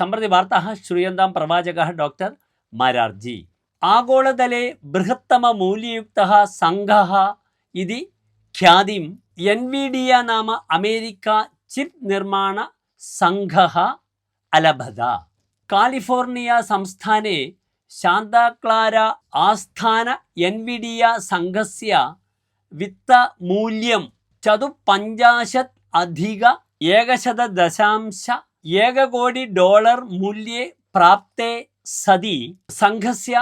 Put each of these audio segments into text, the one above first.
സമ്പ്രതി വാർത്ത ശ്രൂയന്താം പ്രവാചക ഡോക്ടർ മാരാർജി. ആഗോളതലെ ബൃഹത്തമ മൂല്യയുക്ത സംഘ ഇതി ഖ്യാതി എൻ വി ഡി എ നാമ അമേരിക്ക ചിപ് നിർമ്മാണ സംഘ അലഭത. കാലിഫോർണിയ സംസ്ഥാനെ ശാന്താക്ലാര ആസ്ഥാന എൻ വി ഡി എ സംഘസ്യ വിത്തമൂല്യം ചതുപഞ്ചാശത് അധിക ഏകശത ദശാംശ ഏകകോടി ഡോളർ മൂല്യേ പ്രാപ്തേ സതി സംഘസ്യ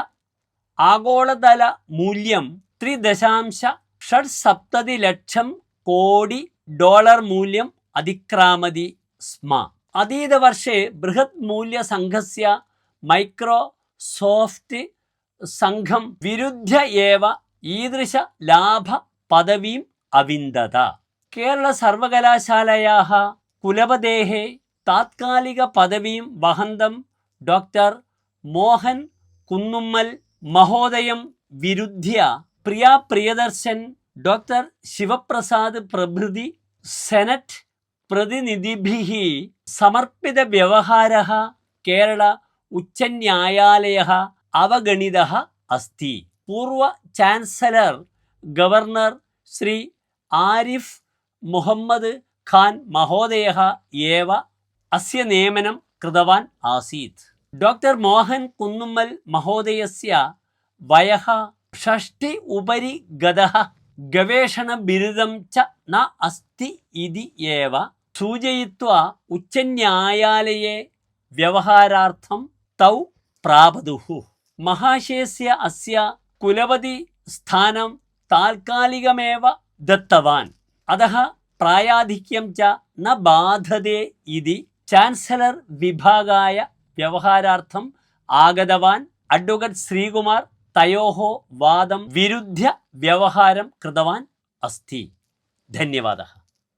ആഗോളതല മൂല്യം ത്രിദശാംശ ഷഡ് സപ്തതി ലക്ഷം കോടി ഡോളർ മൂല്യം അതിക്രാമതി സ്മ. അതീത വർഷേ ബൃഹത് മൂല്യ സംഘസ്യ മൈക്രോസോഫ്റ്റ് സംഘം വിരുദ്ധ ഏവ ഈദൃശ ലാഭ പദവീം അവിന്ദത. കേരള സർവകലാശാലയാ കുലപദേഹേ താത്കാലിക പദവിയും വഹന്തം ഡോക്ടർ മോഹൻ കുന്നുമ്മൽ മഹോദയം വിരുദ്ധ്യ പ്രിയ പ്രിയദർശൻ ഡോക്ടർ ശിവപ്രസാദ് പ്രഭൃതി സെനറ്റ് പ്രതിനിധിഭിഹി സമർപ്പിത വ്യവഹാര കേരള ഉച്ചന്യായാലയ അവഗണിത അസ്തി. പൂർവ ചാൻസലർ ഗവർണർ ശ്രീ ആരിഫ് മുഹമ്മദ് ഖാൻ മഹോദയ ഏവ അസ്യ നിയമനം കൃതവാൻ ആസീത്. ഡോക്ടർ മോഹൻ കുന്നുമ്മൽ മഹോദയസ്യ വയഃ ഷഷ്ടി ഉപരി ഗതഃ ഗവേഷണ ബിരുദം ച ന അസ്തി ഇതി ഏവ സൂചയിത്വ ഉച്ചന്യായാലയെ വ്യവഹാരാർത്ഥം തൗ പ്രാപതുഹു മഹാശയസ്യ അസ്യ കുലപതി സ്ഥാനം താൽക്കാലികമേവ ദത്തവാൻ. അതഃ പ്രായാധിക്യം ച ന ബാധതേ ഇതി ചാൻസലർ വിഭാഗായ വ്യവഹാരാർത്ഥം ആഗതവാൻ അഡ്വക്കേറ്റ് ശ്രീകുമാർ തയോഹോ വാദം വിരുദ്ധ വ്യവഹാരം കൃതവാൻ അസ്ഥി. ധന്യവാദ.